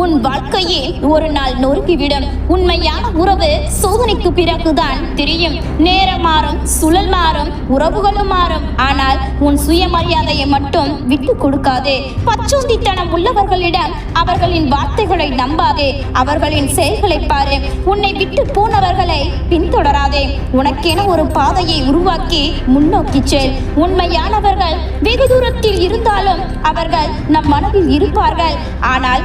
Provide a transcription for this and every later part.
உன் வாழ்க்கையே ஒரு நாள் நொறுக்கிவிடும். உண்மையான உறவு சோதனைக்கு பிறகுதான் தெரியும். நேரம் மாறும் சுழல் மாறும் உறவுகளும் மாறும். ஆனால் உன் சுயமரியாதையை மட்டும் விட்டு கொடுக்காதே. பச்சோந்தித்தனம் உள்ளவர்களிடம் அவர்களின் வார்த்தைகளை நம்பாதே. அவர்களின் செயல்களை பாரு. உன்னை விட்டு போனவர்களை பின்தொடராதே. உனக்கென ஒரு பாதையை உருவாக்கி முன்னோக்கி செல். உண்மையானவர்கள் வெகு தூரத்தில் இருந்தாலும் அவர்கள் நம் மனதில் இருப்பார்கள். ஆனால்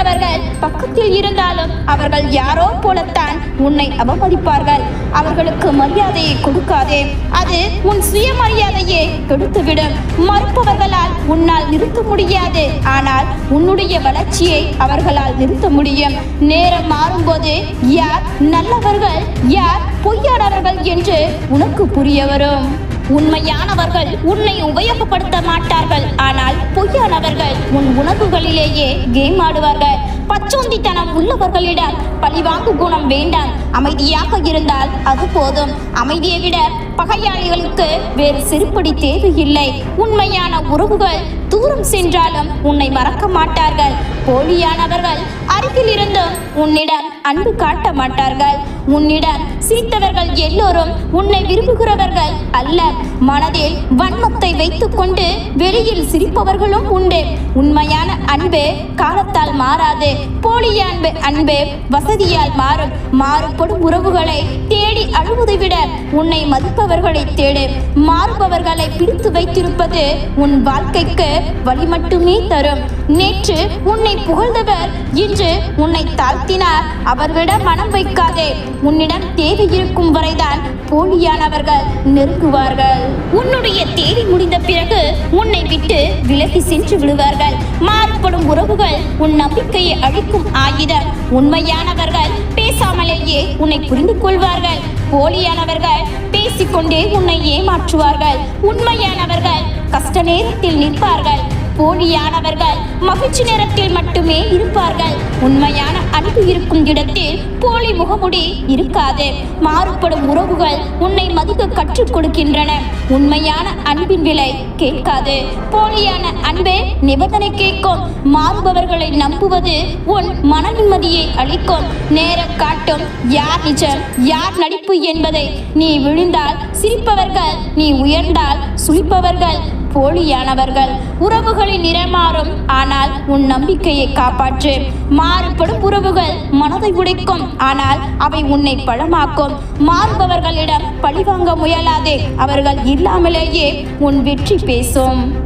அவர்கள் பக்கத்தில் இருந்தாலும் அவர்கள் யாரோ போலத்தான் உன்னை அவமதிப்பார்கள். அவர்களுக்கு மரியாதையை கொடுக்காதே. அது உன் சுயமரியாதையை கெடுத்துவிடும். மறுப்பவர்களால் உன்னால் நிறுத்த முடியாது. ஆனால் உன்னுடைய வளர்ச்சியை அவர்களால் நிறுத்த முடியும். நேரம் மாறும்போது யார் நல்லவர்கள் யார் பொய்யானவர்கள் என்று உனக்கு புரிய வரும். உண்மையானவர்கள் உன்னை உபயோகப்படுத்த மாட்டார்கள். ஆனால் பொய்யானவர்கள் உன் உணவுகளிலேயே கேம் ஆடுவார்கள். பச்சோந்தித்தனம் உள்ளவர்களிடம் பழிவாங்கு குணம் வேண்டாம். அமைதியாக இருந்தால் அது போதும். அமைதியை விட பகையாளிகளுக்கு வேறு சிறுபடி தேவையில்லை. உண்மையான உறவுகள் தூரம் சென்றாலும் உன்னை மறக்க மாட்டார்கள். போலியானவர்கள் அருகில் இருந்தும் உன்னிடம் அன்பு காட்ட மாட்டார்கள். உன்னிடம் சிரித்தவர்கள் எல்லோரும் உன்னை விரும்புகிறவர்கள் அல்ல. மனதில் வன்மத்தை வைத்துக்கொண்டு வெளியில் சிரிப்பவர்களும் உண்டு. உண்மையான அன்பு காலத்தால் மாறாது. போலிய அன்பு அன்பு வசதியால் மாறும் மாறுபடும் உறவுகளை தேடி அழுவதை விட உன்னை மதிப்பவர்களை தேடு. மாறுபவர்களை பிடித்து வைத்திருப்பது உன் வாழ்க்கைக்கு வழி மட்டுமே தரும். நேற்று உன்னை புகழ்ந்தவர் இன்று உன்னை தாழ்த்தினார். அவர்களிடம் மனம் வைக்காதே உன்னிடம் தேவை இருக்கும் வரைதான் போலியானவர்கள் நெருங்குவார்கள். உன்னுடைய தேதி முடிந்த பிறகு உன்னை விட்டு விலகி சென்று விடுவார்கள். மாறுபடும் உறவுகள் உன் நம்பிக்கையை அழிக்கும் ஆயுதம். உண்மையானவர்கள் பேசாமலேயே உன்னை புரிந்து கொள்வார்கள். போலியானவர்கள் பேசிக்கொண்டே உன்னை ஏமாற்றுவார்கள் உண்மையானவர்கள் கஷ்ட நேரத்தில் நிற்பார்கள். போலியானவர்கள் மகிழ்ச்சி நேரத்தில் மட்டுமே இருப்பார்கள். உண்மையான அன்பு இருக்கும் இடத்தில் போலி முகமுடி இருக்காது. மாறுபடும் உறவுகள் உன்னை மதிக்க கற்றுக் கொடுக்கின்றன. உண்மையான அன்பின் விலை கேட்காது. போலியான அன்பே நிபந்தனை கேட்கும். மாறுபவர்களை நம்புவது உன் மன நிம்மதியை அளிக்கும். நேர காட்டும் யார் நிஜம் யார் நடிப்பு என்பதை நீ விழுந்தால் சிரிப்பவர்கள் நீ உயர்ந்தால் சுழிப்பவர்கள் போலியானவர்கள். உறவுகளின் நிறமாறும் ஆனால் உன் நம்பிக்கையை காப்பாற்று. மாறுபடும் உறவுகள் மனதை உடைக்கும் ஆனால் அவை உன்னை பழமாக்கும். மாறுபவர்களிடம் பழிவாங்க முயலாதே அவர்கள் இல்லாமலேயே உன் வெற்றி பேசும்.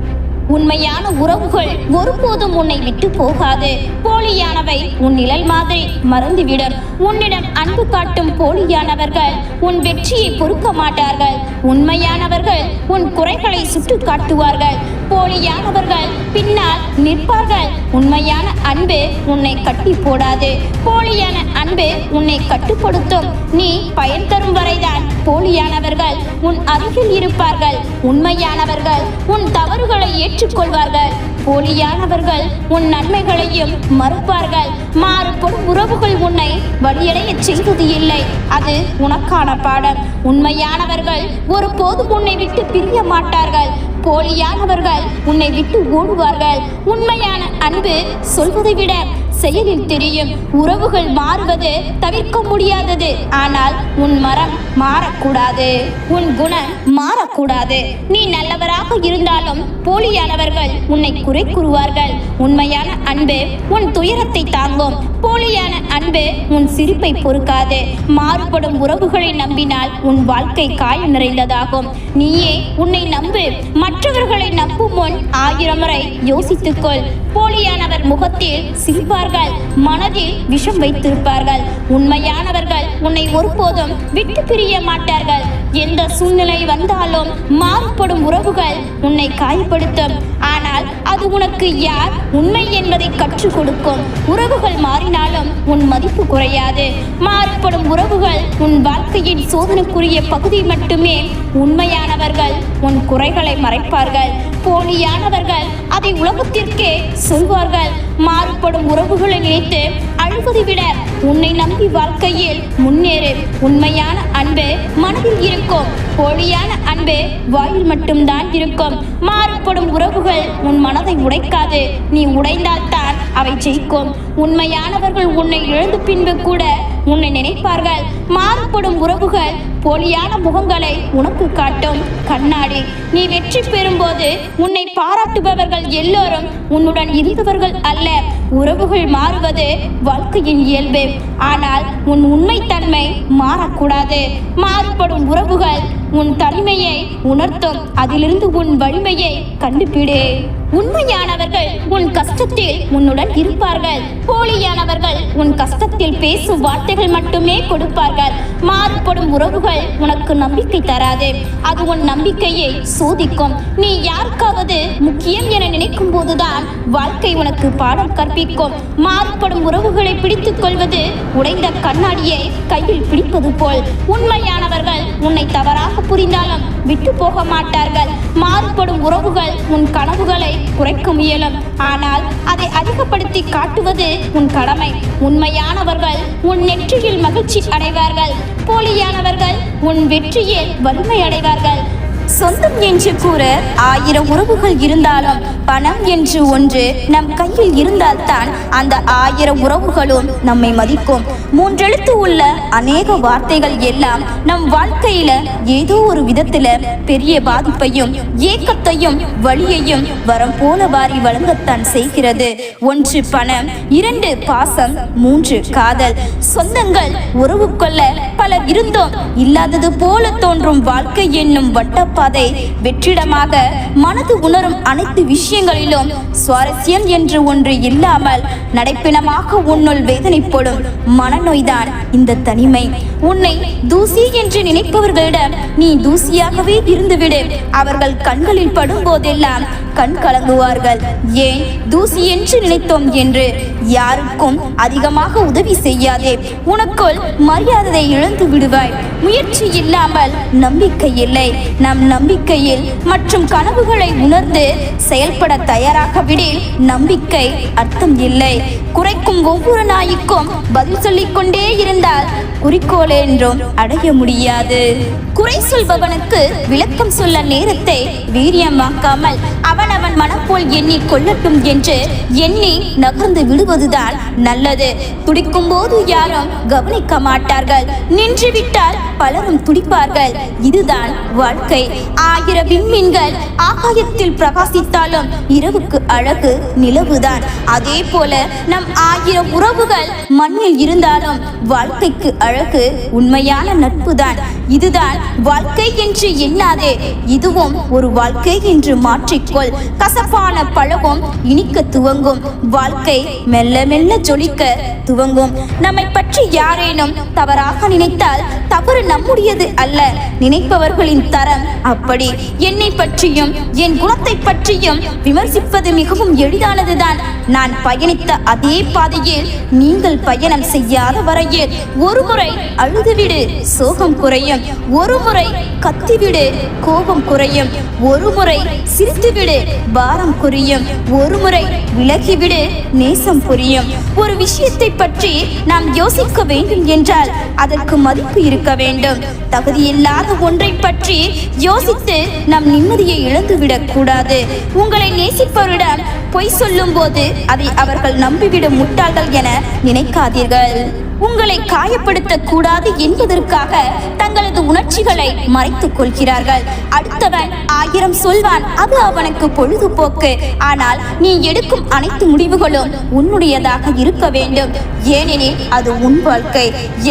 உண்மையான உறவுகள் ஒருபோதும் உன்னை விட்டு போகாது. போலியானவை உன் நிழல் மாதிரி மறந்துவிடும். உன்னிடம் அன்பு காட்டும் போலியானவர்கள் உன் வெற்றியை பொறுக்க மாட்டார்கள். உண்மையானவர்கள் உன் குறைகளை சுட்டு காட்டுவார்கள் போலியானவர்கள். பின்னால் நிற்பார்கள். உண்மையான அன்பு உன்னை கட்டி போடாது. போலியான அன்பு உன்னை கட்டுப்படுத்தும். நீ பயன் தரும் வரைதான் போலியானவர்கள் உன் அருகில் இருப்பார்கள். உண்மையானவர்கள் உன் தவறுகளை ஏற்றுக்கொள்வார்கள். போலியானவர்கள் உன் நன்மைகளையும் மறுப்பார்கள். மாறுபடும் உறவுகள் உன்னை வழியடையச் செய்வது இல்லை. அது உனக்கான பாடம். உண்மையானவர்கள் ஒருபோதும் உன்னை விட்டு பிரிய மாட்டார்கள். போலியானவர்கள் உன்னை விட்டு ஓடுவார்கள். உண்மையான அன்பு சொல்வதை விட செயலில் தெரியும். உறவுகள் மாறுவது தவிர்க்க முடியாதது. ஆனால் உன் மரம் மாறக்கூடாது. உன் குணம் மாறக்கூடாது. நீ நல்லவராக இருந்தாலும் போலியானவர்கள் உன்னை குறை கூறுவார்கள். உண்மையான அன்பு உன் துயரத்தை தாங்கும். போலியான அன்பு உன் சிரிப்பை பொறுக்காது. மாறுபடும் உறவுகளை நம்பினால் உன் வாழ்க்கை காயம் நிறைந்ததாகும். நீயே உன்னை நம்பு. மற்றவர்களை நம்பும் முன் ஆயிரம் முறை யோசித்துக்கொள். போலியானவர் முகத்தில் சிரிப்பார்கள் மனதில் விஷம் வைத்திருப்பார்கள். உண்மையானவர்கள் உன்னை ஒருபோதும் விட்டு பிரிய மாட்டார்கள். எந்த சூழ்நிலை வந்தாலும் மாறுபடும் உறவுகள் உன்னை காயப்படுத்தும். ஆனால் அது உனக்கு யார் உண்மை என்பதை கற்றுக் கொடுக்கும். உறவுகள் மாறினாலும் உன் மதிப்பு குறையாது. மாறுபடும் உறவுகள் உன் வாழ்க்கையின் சோதனைக்குரிய பகுதி மட்டுமே உண்மையானவர்கள் உன் குறைகளை மறைப்பார்கள். போலியானவர்கள் அதை உலகத்திற்கே சொல்வார்கள். மாறுபடும் உறவுகளை நினைத்து அழுவதை விட உன்னை நம்பி வாழ்க்கையில் முன்னேறு. உண்மையான அன்பு மனதில் இருக்கும். போலியான அன்பு வாயில் மட்டும்தான் இருக்கும். மாறுபடும் உறவுகள் உன் மனதை உடைக்காது. நீ உடைந்தால்தான் அவை ஜெயிக்கும். உண்மையானவர்கள் உன்னை இழந்து பின்பு கூட உன்னை நினைப்பார்கள். மாறுபடும் உறவுகள் போலியான முகங்களை உனக்கு காட்டும். கண்ணாடி நீ வெற்றி பெறும்போது உன்னை பாராட்டுபவர்கள் எல்லோரும் உன்னுடன் இருந்தவர்கள் அல்ல. உறவுகள் மாறுவது வாழ்க்கையின் இயல்பு. ஆனால் உன் உண்மைத்தன்மை மாறக்கூடாது. மாறுபடும் உறவுகள் உன் தனிமையை உணர்த்தும். அதிலிருந்து உன் வலிமையை கண்டுபிடு. உண்மையானவர்கள் உன் கஷ்டத்தில் உன்னுடன் இருப்பார்கள். போலியானவர்கள் உன் கஷ்டத்தில் பேசும் வார்த்தைகள் மட்டுமே கொடுப்பார்கள். மாறுபடும் உறவுகள் உனக்கு நம்பிக்கை தராது. அது உன் நம்பிக்கையை சோதிக்கும். நீ யாருக்காவது முக்கியம் என நினைக்கும் போதுதான் வாழ்க்கை உனக்கு பாடம் கற்பிக்கும். மாறுபடும் உறவுகளை பிடித்துக் கொள்வது உடைந்த கண்ணாடியை கையில் பிடிப்பது போல். உண்மையானவர்கள் உன்னை தவறாக புரிந்தாலும் விட்டு போக மாட்டார்கள். மாறுபடும் உறவுகள் உன் கனவுகளை குறைக்க முயலும். ஆனால் அதை அதிகப்படுத்தி காட்டுவது உன் கடமை. உண்மையானவர்கள் உன் நெற்றியில் மகிழ்ச்சி அடைவார்கள். போலியானவர்கள் உன் வெற்றியில் வலிமை அடைவார்கள். சொந்தம் என்று கூற ஆயிரம் உறவுகள் இருந்தாலும் பணம் என்று ஒன்று நம் கையில் இருந்தால்தான் அந்த ஆயிரம் உறவுகளும் நம்மை மதிக்கும். மூன்றெழுத்து உள்ள அநேக வார்த்தைகள் எல்லாம் நம் வாழ்க்கையில ஏதோ ஒரு விதத்துல பெரிய பாதிப்பையும் ஏக்கத்தையும் வழியையும் வரம் போல வாரி வழங்கத்தான் செய்கிறது. ஒன்று பணம் இரண்டு பாசம் மூன்று காதல். சொந்தங்கள் உறவு கொள்ள பலர் இருந்தோம். இல்லாதது போல தோன்றும் வாழ்க்கை என்னும் பாதை வெற்றிடமாக மனது உணரும் அனைத்து விஷயங்களிலும் சுவாரஸ்யம் என்று ஒன்று இல்லாமல் நடைப்பினமாக உன்னுள் வேதனைப்படும் மனநோய்தான் இந்த தனிமை. உன்னை தூசி என்று நினைப்பவர்களிடம் நீ தூசியாகவே இருந்துவிடு. அவர்கள் கண்களில் படும் போதெல்லாம் கண் கலங்குவார்கள். ஏன்? தூசி என்று நினைத்தோம் என்று. யாருக்கும் அதிகமாக உதவி செய்யாதே. உனக்குள் மரியாதையை இழந்து விடுவாய். முயற்சி இல்லாமல் நம்பிக்கை இல்லை. நம் நம்பிக்கையில் மற்றும் கனவுகளை உணர்ந்து செயல்பட தயாராக விடில் நம்பிக்கை அர்த்தம் இல்லை. குறைக்கும் ஒவ்வொரு நாய்க்கும் பதில் சொல்லிக் கொண்டே இருந்தால் குறிக்கோள் என்றும் அடைய முடியாது. குறை சொல்பவனுக்கு விளக்கம் சொல்ல நேரத்தை வீரியமாக்காமல் அவன் அவன் மனப்போல் எண்ணி கொள்ளட்டும் என்று எண்ணி நகர்ந்து விடுவதுதான் நல்லது. துடிக்கும் போது யாரும் கவனிக்க மாட்டார்கள். நின்றுவிட்டால் பலரும் துடிப்பார்கள். இதுதான் வாழ்க்கை. ஆயிரம் விண்மீன்கள் ஆகாயத்தில் பிரகாசித்தாலும் இரவுக்கு அழகு நிலவுதான். அதே போல நம் ஆயிரம் உறவுகள் மண்ணில் இருந்தாலும் வாழ்க்கைக்கு அழகு உண்மையான நட்புதான். இதுதான் வாழ்க்கை என்று எண்ணாதே. இதுவும் ஒரு வாழ்க்கை என்று மாற்றிக்கொள். கசப்பான பழகும் இனிக்க துவங்கும். வாழ்க்கை மெல்ல மெல்ல ஜொலிக்க துவங்கும். நம்மை பற்றி யாரேனும் தவறாக நினைத்தால் தவறு நம்முடையது அல்ல. நினைப்பவர்களின் தரம் அப்படி. என்னை பற்றியும் என் குணத்தை பற்றியும் விமர்சிப்பது மிகவும் எளிதானதுதான். நான் பயணித்த அதே பாதையில் நீங்கள் பயணம் செய்யாத வரையில் ஒரு முறை அழுதுவிடு சோகம் குறையும். ஒரு முறை கத்திவிடு கோபம் குறையும். ஒரு முறை சிரித்துவிடு பாரம் புரியும் ஒரு முறை விலகிவிடு நேசம் புரியும் ஒரு விஷயத்தை பற்றி நாம் யோசிக்க வேண்டும் என்றால் அதற்கு மதிப்பு இருக்க வேண்டும். தகுதியில்லாத ஒன்றை பற்றி யோசித்து நம் நிம்மதியை இழந்துவிடக் கூடாது. உங்களை நேசிப்பவரிடம் பொய் சொல்லும்போது அதை அவர்கள் நம்பிவிடும் முட்டாள்கள் என நினைக்காதீர்கள். உங்களை காயப்படுத்த கூடாது என்பதற்காக தங்களது உணர்ச்சிகளை மறைத்துக் கொள்கிறார்கள். அடுத்தவன் ஆயிரம் சொல்வான் அது அவனுக்கு பொழுதுபோக்கு. ஆனால் நீ எடுக்கும் அனைத்து முடிவுகளும் உன்னுடையதாக இருக்க வேண்டும். ஏனெனில் அது உன் வாழ்க்கை.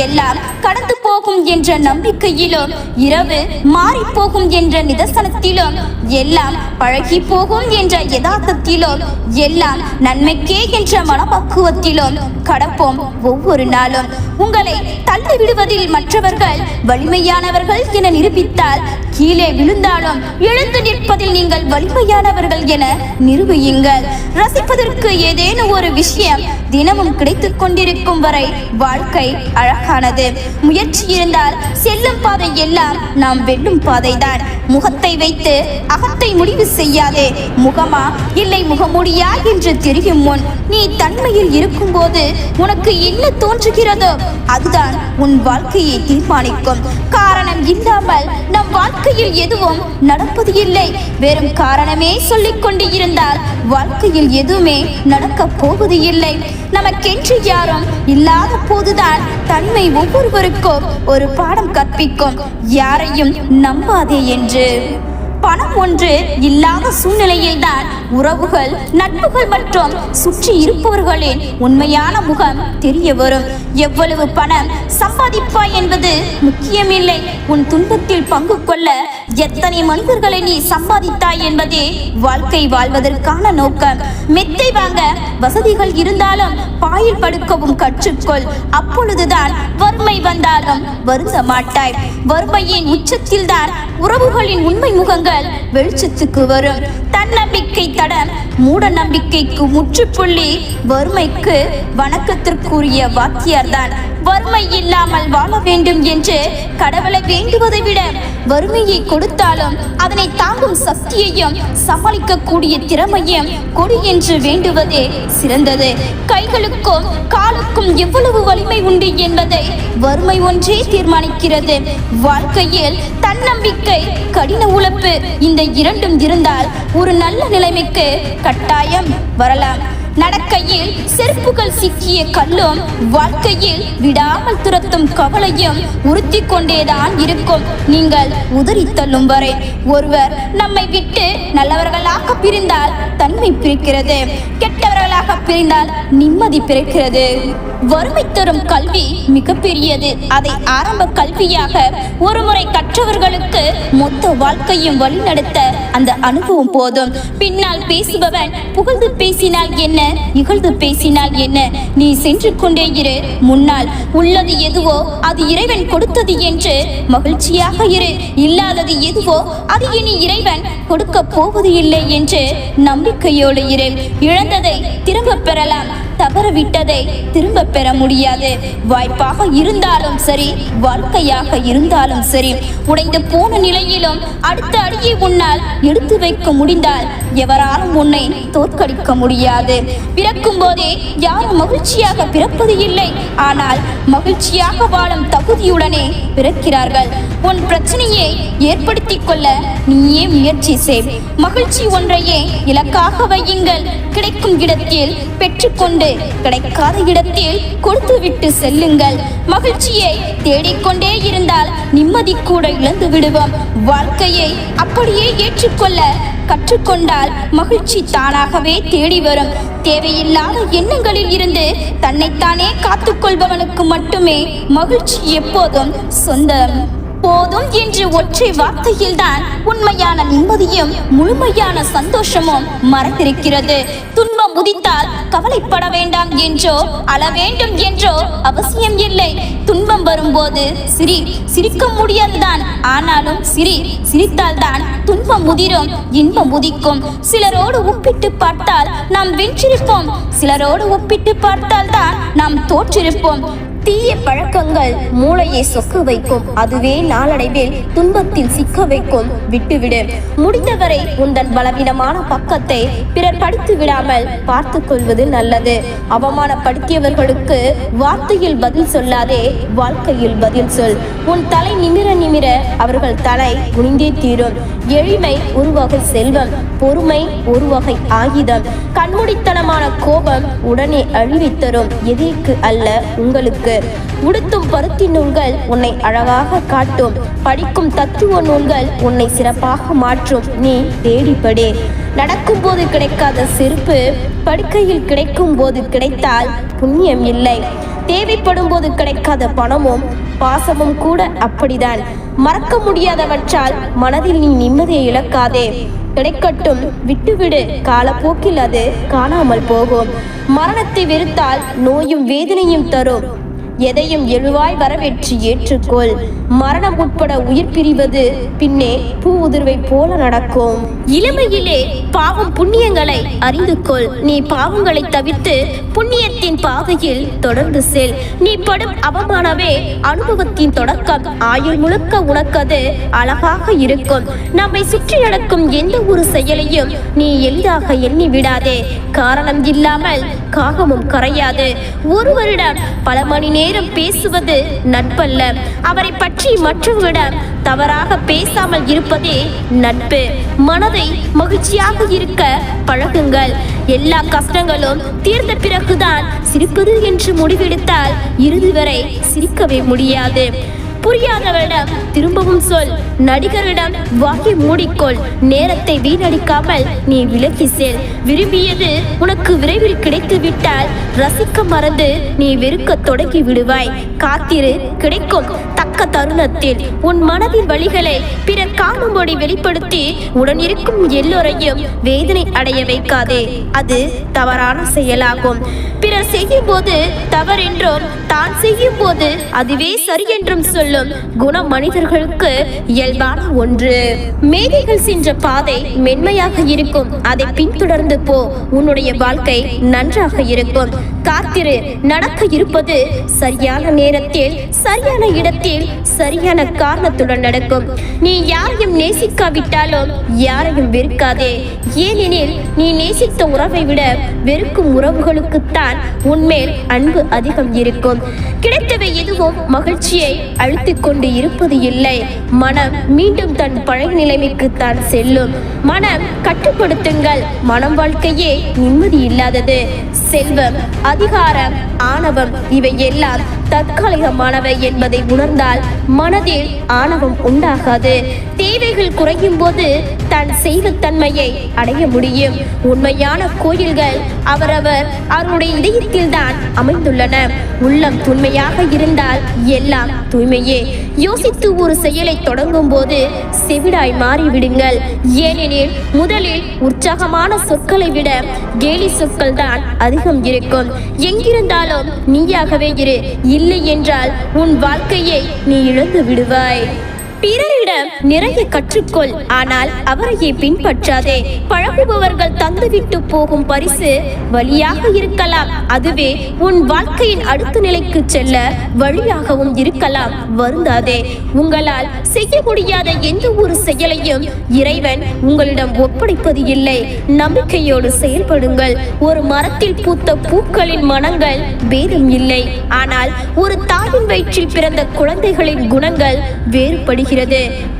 எல்லாம் கடந்து போகும் என்ற நம்பிக்கையிலும் இரவு மாறி போகும் என்ற நிதர்சனத்திலும் எல்லாம் பழகி போகும் என்ற யதார்த்தத்திலும் எல்லாம் நன்மைக்கே என்ற மனப்பக்குவத்திலும் கடப்போம் ஒவ்வொரு நாளும். உங்களை தள்ளி விடுவதில் மற்றவர்கள் வலிமையானவர்கள் என நிரூபித்தால் கீழே விழுந்தாலும் எழுந்து நிற்பதில் நீங்கள் வலிமையானவர்கள் என நிரூபியுங்கள். ரசிப்பதற்கு ஏதேனும் ஒரு விஷயம் தினமும் கிடைத்துக் கொண்டிருக்கும் வரை வாழ்க்கை அழகானது. முயற்சி இருந்தால் செல்லும் பாதை எல்லாம் நாம் வெல்லும் பாதைதான். முகத்தை வைத்து அகத்தை முடிவு செய்யாதே. முகமா? இல்லை முகமுடியா என்று தெரியும் முன் நீ தன்மையில் இருக்கும்போது உனக்கு என்ன தோன்றுகிறதோ அதுதான் உன் வாழ்க்கையை தீர்மானிக்கும். காரணம் இல்லாமல் நம் வாழ்க்கையில் எதுவும் நடப்பது இல்லை. வெறும் காரணமே சொல்லிக் கொண்டு இருந்தால் வாழ்க்கையில் எதுவுமே நடக்கப் போவது இல்லை. நமக்கென்று யாரும் இல்லாத போதுதான் தன்மை ஒவ்வொருவருக்கும் ஒரு பாடம் கற்பிக்கும். யாரையும் நம்பாதே என்று. பணம் ஒன்று இல்லாத சூழ்நிலையில்தான் உறவுகள் நட்புகள் மற்றும் சுற்றி இருப்பவர்களின் உண்மையான முகம் தெரிய வரும். எவ்வளவு பணம் சம்பாதிப்பாய் என்பது முக்கியமில்லை. உன் துன்பத்தில் பங்கு கொள்ள எத்தனை மனிதர்களை நீ சம்பாதித்தாய் என்பதே வாழ்க்கை வாழ்வதற்கான நோக்கம். மெத்தை வாங்க வசதிகள் இருந்தாலும் பாயில் படுக்கவும் கற்றுக்கொள். அப்பொழுதுதான் வறுமை வந்தாலும் வருந்த மாட்டாய் வறுமையின் உச்சத்தில்தான் உறவுகளின் உண்மை முகங்கள் வெளிச்சத்துக்கு வரும். தன்னம்பிக்கை தடம் மூட நம்பிக்கைக்கு முற்றுப்புள்ளி வறுமைக்கு வணக்கத்திற்குரிய வாக்கியார்தான் வறுமை இல்லாமல் வாழ வேண்டும் என்று கடவுளை வேண்டுவதை விட வறுமையை கொடுத்தாலும் அதனை தாங்கும் சக்தியையும் சமாளிக்கக்கூடிய திறமையும் கொடு என்று வேண்டுவதே சிறந்தது. கைகளுக்கும் காலுக்கும் எவ்வளவு வலிமை உண்டு என்பதை வறுமை ஒன்றே தீர்மானிக்கிறது. வாழ்க்கையில் தன்னம்பிக்கை கடின உழைப்பு இந்த இரண்டும் இருந்தால் ஒரு நல்ல நிலைமைக்கு கட்டாயம் வரலாம். நடக்கையில் செருப்புகள் சிக்கிய கல்லும் வாழ்க்கையில் விடாமல் துரத்தும் கவலையும் உறுத்தி கொண்டேதான் இருக்கும். நீங்கள் உதறி தள்ளும் வரை ஒருவர் நம்மை விட்டு நல்லவர்களாக பிரிந்தால் தன்மை பிரிக்கிறது கெட்டவர்களாக பிரிந்தால் நிம்மதி பிறக்கிறது. வறுமை தரும் கல்வி மிகப்பெரியது. அதை ஆரம்ப கல்வியாக ஒருமுறை கற்றவர்களுக்கு மொத்த வாழ்க்கையும் வழிநடத்த அந்த அனுபவம் போதும். பின்னால் பேசுபவன் புகழ்ந்து பேசினால் என்ன இகழ்ந்து பேசினால் என்ன? நீ சென்று கொண்டே இரு. முன்னால் உள்ளது எதுவோ அது இறைவன் கொடுத்தது என்று மகிழ்ச்சியாக இரு. இல்லாதது எதுவோ அது இனி இறைவன் கொடுக்க போவது இல்லை என்று நம்பிக்கையோடு இரு. இழந்ததை திரும்ப பெறலாம். தவறவிட்டதை திரும்ப பெற முடியாது. வாய்ப்பாக இருந்தாலும் சரி வாழ்க்கையாக இருந்தாலும் சரி உடைந்து போன நிலையிலும் அடுத்த அடியை உன்னால் எடுத்து வைக்க முடிந்தால் எவராலும் உன்னை தோற்கடிக்க முடியாது. பிறக்கும் போதே யாரும் மகிழ்ச்சியாக பிறப்பது இல்லை. ஆனால் மகிழ்ச்சியாக வாழும் தகுதியுடனே பிறக்கிறார்கள். உன் பிரச்சனையை ஏற்படுத்தி கொள்ள நீயே முயற்சி செய். மகிழ்ச்சி ஒன்றையே இலக்காக வையுங்கள். கிடைக்கும் இடத்தில் பெற்றுக்கொண்டு கிடைக்காத இடத்தில் கொடுத்து விட்டு செல்லுங்கள். மகிழ்ச்சியை தேடிக்கொண்டே இருந்தால் நிம்மதி கூட இழந்து விடுவோம். வாழ்க்கையை அப்படியே ஏற்றுக்கொள்ள கற்றுக்கொண்டால் மகிழ்ச்சி தானாகவே தேடி வரும். தேவையில்லாத எண்ணங்களில் இருந்து தன்னைத்தானே காத்துக்கொள்பவனுக்கு மட்டுமே மகிழ்ச்சி எப்போதும் சொந்தம். போதும் என்று ஒற்றை வார்த்தையில்தான் உண்மையான நிம்மதியும் முழுமையான சந்தோஷமும் மறைந்திருக்கிறது. துன்பம் உதித்தால் கவலைப்பட வேண்டாம் என்றோ அழ வேண்டும் என்றோ அவசியம் இல்லை. துன்பம் வரும்போது சிரி சிரிக்க முடியாதுதான். ஆனாலும் சிரி சிரித்தால்தான் துன்பம் முதிரும் இன்பம் உதிக்கும். சிலரோடு ஒப்பிட்டு பார்த்தால் நாம் வென்றிருப்போம். சிலரோடு ஒப்பிட்டு பார்த்தால் தான் நாம் தோற்றிருப்போம். தீய பழக்கங்கள் மூளையை சொக்க வைக்கும். அதுவே நாளடைவில் துன்பத்தில் சிக்க வைக்கும். விட்டுவிடு. முடிந்தவரை உந்தன் பலவீனமான பக்கத்தை பிறர் படித்து விடாமல் பார்த்து கொள்வது நல்லது. அவமானப்படுத்தியவர்களுக்கு வார்த்தையில் பதில் சொல்லாதே வாழ்க்கையில் பதில் சொல். உன் தலை நிமிர நிமிர அவர்கள் தலை குனிந்தே தீரும். எளிமை ஒரு வகை செல்வம் பொறுமை ஒரு வகை ஆயுதம். கண்மூடித்தனமான கோபம் உடனே அழிவித்தரும் எதிர்க்கு அல்ல உங்களுக்கு? உடுத்தும் பருத்தி நூல்கள் உன்னை அழகாக காட்டும். படிக்கும் தத்துவ நூல்கள் உன்னை சிறப்பாக மாற்றும். நீ தேடிப்படு. நடக்கும் போது கிடைக்காத செருப்பு படுக்கையில் கிடைக்கும் போது கிடைத்தால் புண்ணியம் இல்லை. தேவைப்படும் போது கிடைக்காத பணமும் பாசமும் கூட அப்படிதான் மறக்க முடியாதவற்றால் மனதில் நீ நிம்மதியை இழக்காதே. கிடைக்கட்டும் விட்டுவிடு. காலப்போக்கில் அது காணாமல் போகும். மரணத்தை வெறுத்தால் நோயும் வேதனையும் தரும். எதையும் எழுவாய் வரவேற்று ஏற்றுக்கொள். மரணம் உட்பட உயிர் பிரிவது பின்னே பூ உதிர்வை போல நடக்கும். இளமையிலே பாவம் புண்ணியங்களை அறிந்து கொள். நீ பாவங்களை தவிர்த்து புண்ணியத்தின் பாதையில் தொடர்ந்து செல். நீ படும் அவமானமே அனுபவத்தின் தொடக்கம். ஆயுள் முழுக்க உனக்கது அழகாக இருக்கும். நம்மை சுற்றி நடக்கும் எந்த ஒரு செயலையும் நீ எளிதாக எண்ணி விடாதே. காரணம் இல்லாமல் காகமும் கரையாது. ஒருவரிடம் பல மணி நேரம் நேரம் பேசுவது நட்பல்ல. அவரை பற்றி மற்றவர்களிடம் தவறாக பேசாமல் இருப்பதே நட்பு. மனதை மகிழ்ச்சியாக இருக்க பழகுங்கள். எல்லா கஷ்டங்களும் தீர்ந்த பிறகுதான் சிரிப்பது என்று முடிவெடுத்தால் இறுதி வரை சிரிக்கவே முடியாது. புரியாதவரிடம் திரும்பவும் சொல். நடிகரிடம் வாக்கி மூடிக்கொள். நேரத்தை வீணடிக்காமல் நீ விலகி செல். விரும்பியது உனக்கு விரைவில் கிடைத்து விட்டால் ரசிக்க மறந்து நீ வெறுக்க தொடங்கி விடுவாய். காத்திரு கிடைக்கும். தக்க தருணத்தில் உன் மனதின் வழிகளை பிறர் காணும்படி வெளிப்படுத்தி உடன் இருக்கும் எல்லோரையும் வேதனை அடைய வைக்காதே. அது தவறான செயலாகும். பிறர் செய்யும் போது தவறென்றும் தான் செய்யும் போது அதுவே சரி என்றும் சொல்லும் குணம் மனிதர்களுக்கு இயல்பான ஒன்று. மேதைகள் சென்ற பாதை மென்மையாக இருக்கும். அதை பின்தொடர்ந்து போ. உன்னுடைய வாழ்க்கை நன்றாக இருக்கும். காத்திரு. நடக்க இருப்பது சரியான நேரத்தில் சரியான இடத்தில் சரியான காரணத்துடன் நடக்கும். நீ யாரையும் நேசிக்காவிட்டாலும் யாரையும் வெறுக்காதே. ஏனெனில் நீ நேசித்த உறவை விட வெறுக்கும் உறவுகளுக்குத்தான் உன்மேல் அன்பு அதிகம் இருக்கும். கிடைத்தவை எதுவும் மகிழ்ச்சியை அழுத்திக் கொண்டு இருப்பது இல்லை. மனம் மீண்டும் தன் பழைய நிலைமைக்கு தான் செல்லும். மனம் கட்டுப்படுத்துங்கள். மனம் வாழ்க்கையே நிம்மதி இல்லாதது. செல்வம் அதிகாரம். ஆணவம் இவை எல்லாம் தற்காலிகமானவை என்பதை உணர்ந்தால் மனதில் ஆணவம் உண்டாகாது. தேவைகள் குறையும் போது தன் செய்வத்தன்மையை அடைய முடியும். உண்மையான கோயில்கள் அவரவர் அவருடைய இதயத்தில் தான் அமைந்துள்ளன. உள்ளம் தூய்மையாக இருந்தால் எல்லாம் தூய்மையே. யோசித்து ஒரு செயலை தொடங்கும் போது செவிடாய் மாறிவிடுங்கள். ஏனெனில் முதலில் உற்சாகமான சொற்களை விட கேலி சொற்கள் தான் அதிகம் இருக்கும். எங்கிருந்தாலும் நீயாகவே இரு. இல்லை என்றால் உன் வாழ்க்கையை நீ இழந்து விடுவாய். பிறரிடம் நிறைய கற்றுக்கொள். ஆனால் அவரையே பின்பற்றாதே. பழகுபவர்கள் தந்துவிட்டு போகும் பரிசு வழியாக இருக்கலாம். அதுவே உன் வாழ்க்கையின் அடுத்த நிலைக்கு செல்ல வழியாகவும் இருக்கலாம். வருந்தாதே. உங்களால் செய்ய முடியாத எந்த ஒரு செயலையும் இறைவன் உங்களிடம் ஒப்படைப்பது இல்லை. நம்பிக்கையோடு செயல்படுங்கள். ஒரு மரத்தில் பூத்த பூக்களின் மனங்கள் பேதம் இல்லை. ஆனால் ஒரு தாயின் வயிற்றில் பிறந்த குழந்தைகளின் குணங்கள் வேறுபடுகிறது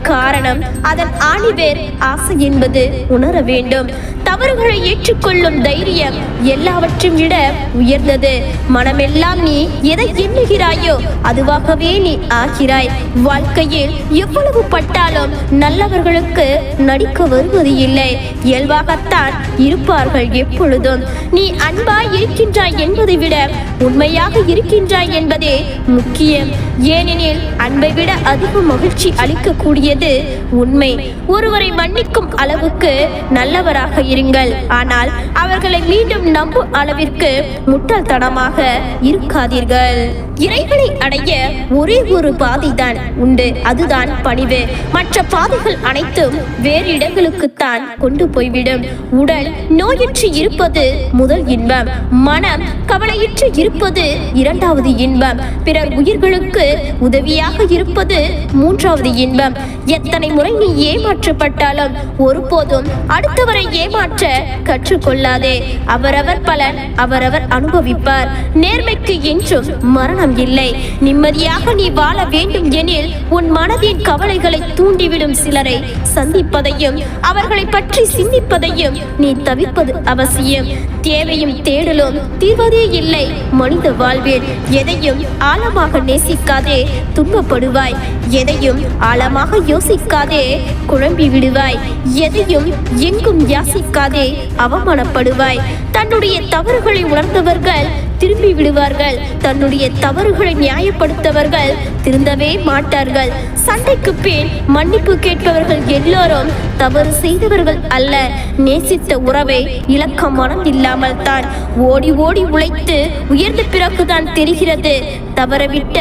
காரணம் அதன் ஆணிவேர் ஆசை என்பது உணர வேண்டும். தவறுகளை ஏற்றுக்கொள்ளும் தைரியம் எல்லாவற்றையும் விட உயர்ந்தது. மனமெல்லாம் நீ எதை எண்ணுகிறாயோ அதுவாகவே நீ ஆகிறாய். வாழ்க்கையில் எவ்வளவு பட்டாலும் நல்லவர்களுக்கு நடிக்க வருவது இல்லை. இயல்பாகத்தான் இருப்பார்கள் எப்பொழுதும். நீ அன்பாய் இருக்கின்றாய் என்பதை விட உண்மையாக இருக்கின்றாய் என்பதே முக்கியம். ஏனெனில் அன்பை விட அதிக மகிழ்ச்சி அளிக்கக்கூடியது உண்மை. ஒருவரை மன்னிக்கும் அளவுக்கு நல்லவராக இருங்கள். ஆனால் அவர்களை மீண்டும் நம்பும் அளவிற்கு முட்டாள்தனமாக இருக்காதீர்கள். இறைவனை அடைய ஒரே ஒரு பாதைதான் உண்டு. அதுதான் பணிவு. மற்ற பாதைகள் அனைத்தும் வேறு இடங்களுக்குத்தான் கொண்டு போய்விடும். உடல் நோயற்று இருப்பது முதல் இன்பம். மனம் கவலையிற்று இருப்பது இரண்டாவது இன்பம். பிறர் உயிர்களுக்கு உதவியாக இருப்பது மூன்றாவது இன்பம். எத்தனை முறை நீ ஏமாற்றப்பட்டாலும் ஒருபோதும் அடுத்தவரை ஏமாற்ற கற்றுக்கொள்ளாதே. அவரவர் பலன் அவரவர் அனுபவிப்பார். நேர்மைக்கு என்றும் மரணம் இல்லை. நிம்மதியாக நீ வாழ வேண்டும் எனில் உன் மனதின் கவலைகளை தூண்டிவிடும் சிலரை சந்திப்பதையும் அவர்களை பற்றி சிந்திப்பதையும் நீ தவிர்ப்பது அவசியம். தேவையும் தேடலும் தீர்வதே இல்லை மனித வாழ்வில். எதையும் ஆழமாக நேசிக்காதே துன்பப்படுவாய். எதையும் ஆழமாக யோசிக்காதே. குழம்பி விடுவாய். எதையும் எங்கும் யாசிக்காதே. அவமானப்படுவாய். தன்னுடைய தவறுகளை உணர்ந்தவர்கள் திரும்பி விடுவார்கள். தன்னுடைய தவறுகளை நியாயப்படுத்தவர்கள் திருந்தவே மாட்டார்கள். சண்டைக்கு பின் மன்னிப்பு கேட்பவர்கள் எல்லோரும் தவறு செய்தவர்கள் அல்ல. நேசித்த உறவை இழக்க மனம் இல்லாமல் தான் ஓடி ஓடி உழைத்து உயர்ந்த பிறகுதான் தெரிகிறது. தவறவிட்ட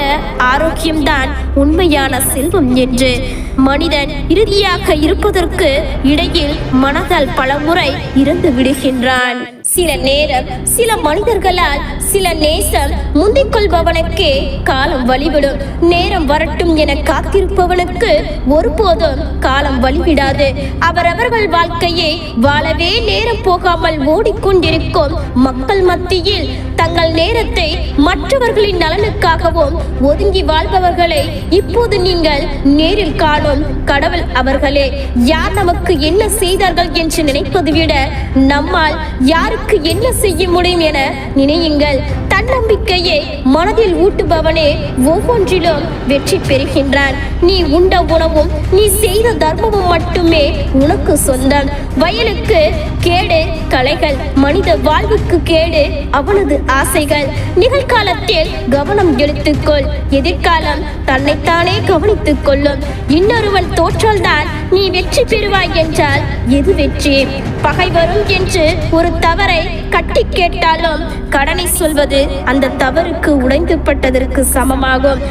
ஆரோக்கியம்தான் உண்மையான செல்வம் என்று. மனிதன் இறுதியாக இருப்பதற்கு இடையில் மனதால் பலமுறை இறந்து விடுகின்றான் சில நேரம் சில மனிதர்களால் சில நேசம் முந்திக் கொள்பவனுக்கே காலம் வழிவிடும். நேரம் வரட்டும் என காத்திருப்பவனுக்கு ஒருபோதும் காலம் வழிவிடாது. அவரவர்கள் வாழ்க்கையை வாழவே நேரம் போகாமல் ஓடிக்கொண்டிருக்கும் மக்கள் மத்தியில் தங்கள் நேரத்தை மற்றவர்களின் நலனுக்காகவும் ஒதுங்கி வாழ்பவர்களை இப்போது நீங்கள் நேரில் காணும் கடவுள் அவர்களே. யார் நமக்கு என்ன செய்தார்கள் என்று நினைப்பதை விட நம்மால் யாருக்கு என்ன செய்ய முடியும் என நினையுங்கள். தன்னம்பிக்கையை மனதில் ஊட்டுபவனே ஒவ்வொன்றிலும் வெற்றி பெறுகின்றான். நீ உண்ட உணவும் நீ செய்த தர்மமும் மட்டுமே உனக்கு சொந்தம். வயலுக்கு கேடு கலைகள் மனித வாழ்வுக்கு கேடு அவனது ஆசைகள். நிகழ்காலத்தில் கவனம் எடுத்துக்கொள். எதிர்காலம் தன்னைத்தானே கவனித்துக் கொள்ளும். இன்னொருவன் தோற்றால்தான் நீ வெற்றி பெறுவாய் என்றால் எது வெற்றி? பகை வரும் என்று ஒரு தவறை கட்டி கேட்டாலும் கடனை சொல்வது அந்த தவறுக்கு உடைந்துபட்டதற்கு சமமாகும்.